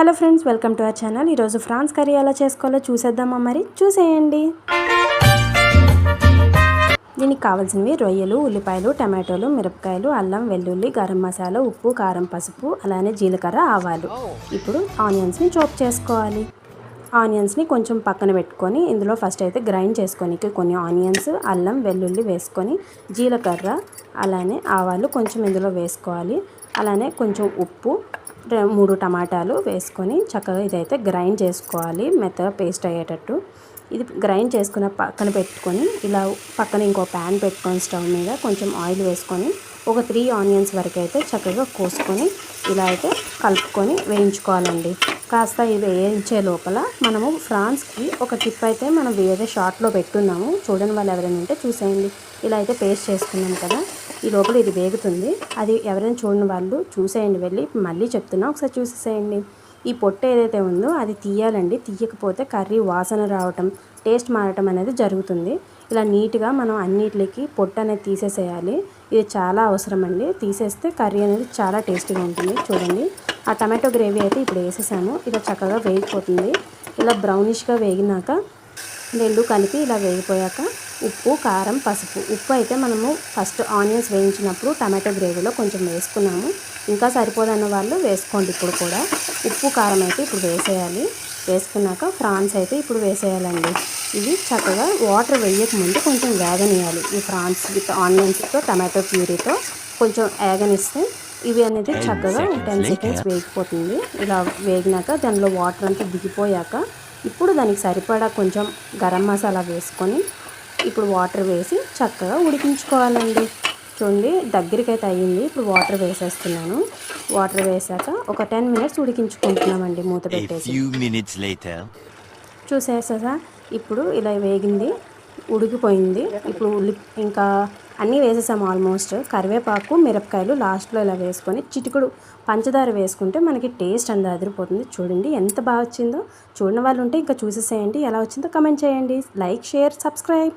Hello friends welcome to our channel. ఈరోజు prawns curry ఎలా చేసుకోవాలో చూసేద్దామా మరి? చూసేయండి. దీనికి కావాల్సినవి రొయ్యలు ఉల్లిపాయలు టమాటోలు మిరపకాయలు అల్లం వెల్లుల్లి గరం మసాలా ఉప్పు కారం పసుపు అలానే జీలకర్ర ఆవాలు. ఇప్పుడు ఆనియన్స్ని చోప్ చేసుకోవాలి. ఆనియన్స్ని కొంచెం పక్కన పెట్టుకొని ఇందులో ఫస్ట్ అయితే గ్రైండ్ చేసుకొని కొన్ని ఆనియన్స్ అల్లం వెల్లుల్లి వేసుకొని జీలకర్ర అలానే ఆవాలు కొంచెం ఇందులో వేసుకోవాలి. అలానే కొంచెం ఉప్పు మూడు టమాటాలు వేసుకొని చక్కగా ఇదైతే గ్రైండ్ చేసుకోవాలి మెత్తగా పేస్ట్ అయ్యేటట్టు. ఇది గ్రైండ్ చేసుకున్న పక్కన పెట్టుకొని ఇలా పక్కన ఇంకో ప్యాన్ పెట్టుకొని స్టవ్ మీద కొంచెం ఆయిల్ వేసుకొని ఒక త్రీ ఆనియన్స్ వరకు అయితే చక్కగా కోసుకొని ఇలా అయితే కలుపుకొని వేయించుకోవాలండి. కాస్త ఇది వేయించే లోపల మనము ఫ్రాన్స్కి ఒక టిప్ అయితే మనం వేరే షార్ట్లో పెట్టున్నాము. చూడని వాళ్ళు ఎవరైనా ఉంటే చూసేయండి. ఇలా అయితే పేస్ట్ చేసుకున్నాం కదా. ఈ లోపల ఇది వేగుతుంది. అది ఎవరైనా చూడని వాళ్ళు చూసేయండి వెళ్ళి మళ్ళీ చెప్తున్నా ఒకసారి చూసేసేయండి. ఈ పొట్టు ఏదైతే ఉందో అది తీయాలండి. తీయకపోతే కర్రీ వాసన రావటం టేస్ట్ మారటం అనేది జరుగుతుంది. ఇలా నీట్గా మనం అన్నిటికి పొట్టు అనేది తీసేసేయాలి. ఇది చాలా అవసరం అండి తీసేస్తే కర్రీ అనేది చాలా టేస్టీగా ఉంటుంది. చూడండి. ఆ టమాటో గ్రేవీ అయితే ఇప్పుడు వేసేసాము. ఇలా చక్కగా వేగిపోతుంది. ఇలా బ్రౌనిష్గా వేగినాక రెండు కలిపి ఇలా వేగిపోయాక ఉప్పు కారం పసుపు. ఉప్పు అయితే మనము ఫస్ట్ ఆనియన్స్ వేయించినప్పుడు టమాటో గ్రేవీలో కొంచెం వేసుకున్నాము. ఇంకా సరిపోదన్న వాళ్ళు వేసుకోండి ఇప్పుడు కూడా. ఉప్పు కారం అయితే ఇప్పుడు వేసేయాలి. వేసుకున్నాక ఫ్రాన్స్ అయితే ఇప్పుడు వేసేయాలండి. ఇవి చక్కగా వాటర్ వేయక ముందు కొంచెం వేగనియాలి ఈ ఫ్రాన్స్ విత్ ఆనియన్స్తో టమాటో ప్యూరీతో కొంచెం వేగనిస్తే ఇవి అనేది చక్కగా టెన్ సెకండ్స్ వేగిపోతుంది. ఇలా వేగినాక దానిలో వాటర్ అంతా దిగిపోయాక ఇప్పుడు దానికి సరిపడా కొంచెం గరం మసాలా వేసుకొని ఇప్పుడు వాటర్ వేసి చక్కగా ఉడికించుకోవాలండి. చూడండి దగ్గరికి అయితే అయ్యింది. ఇప్పుడు వాటర్ వేసేస్తున్నాను. వాటర్ వేసాక ఒక టెన్ మినిట్స్ ఉడికించుకుంటున్నామండి మూత పెట్టేసి. చూసేసా ఇప్పుడు ఇలా వేగింది. ఉడికిపోయింది. ఇప్పుడు ఉల్లి ఇంకా అన్నీ వేసేసాము ఆల్మోస్ట్. కరివేపాకు మిరపకాయలు లాస్ట్లో ఇలా వేసుకొని చిటికుడు పంచదార వేసుకుంటే మనకి టేస్ట్ అంత అదిరిపోతుంది. చూడండి ఎంత బాగా వచ్చిందో. చూడని వాళ్ళు ఉంటే ఇంకా చూసేసేయండి. ఎలా వచ్చిందో కమెంట్ చేయండి. Like share subscribe.